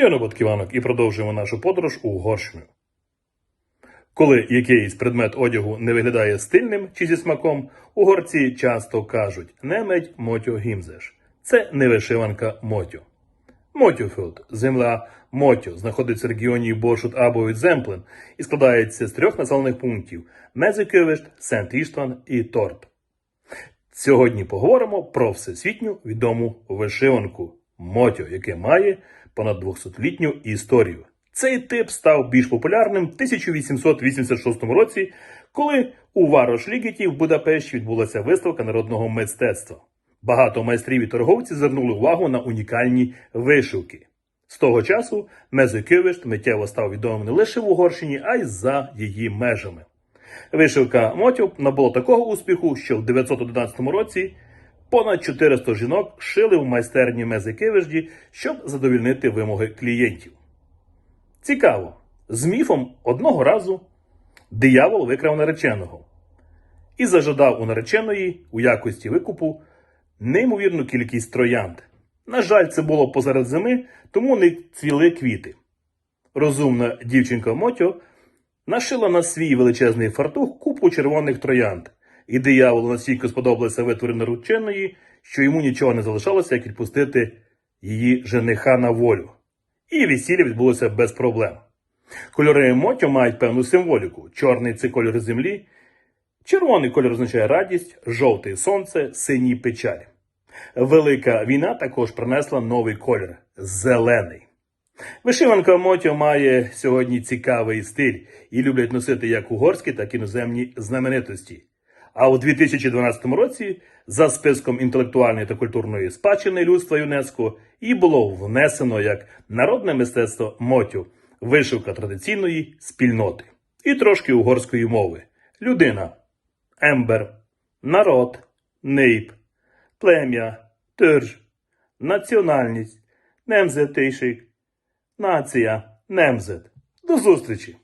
Я Робот Ківанок і продовжуємо нашу подорож у Угорщину. Коли якийсь предмет одягу не виглядає стильним чи зі смаком, угорці часто кажуть «немедь мотьо гімзеш». Це не вишиванка мотьо. Мотьофілд, земля Мотьо, знаходиться в регіоні Боршут або Земплен і складається з трьох населених пунктів Мезикевишт, Сент Іштван і Торп. Сьогодні поговоримо про всесвітню відому вишиванку Мотьо, яке має понад 200-літню історію. Цей тип став більш популярним в 1886 році, коли у Варошлігеті в Будапешті відбулася виставка народного мистецтва. Багато майстрів і торговців звернули увагу на унікальні вишивки. З того часу Мезикивишт миттєво став відомим не лише в Угорщині, а й за її межами. Вишивка мотів набула такого успіху, що в 911 році понад 400 жінок шили в майстерні Мезикивижді, щоб задовільнити вимоги клієнтів. Цікаво, з міфом одного разу диявол викрав нареченого і зажадав у нареченої у якості викупу неймовірну кількість троянд. На жаль, це було посеред зими, тому не цвіли квіти. Розумна дівчинка Мотьо нашила на свій величезний фартух купу червоних троянд, і дияволу настільки сподобалися витвори нареченої, що йому нічого не залишалося, як відпустити її жениха на волю. І весілля відбулося без проблем. Кольори Мотьо мають певну символіку: чорний це кольор землі, червоний кольор означає радість, жовтий сонце, синій печаль. Велика війна також принесла новий колір зелений. Вишиванка Мотьо має сьогодні цікавий стиль і люблять носити як угорські, так і іноземні знаменитості. А у 2012 році за списком інтелектуальної та культурної спадщини людства ЮНЕСКО і було внесено як народне мистецтво Мотю, вишивка традиційної спільноти і трошки угорської мови. Людина, ембер, народ, нейп, плем'я, тирж, національність, немзетейшик, нація, немзет. До зустрічі!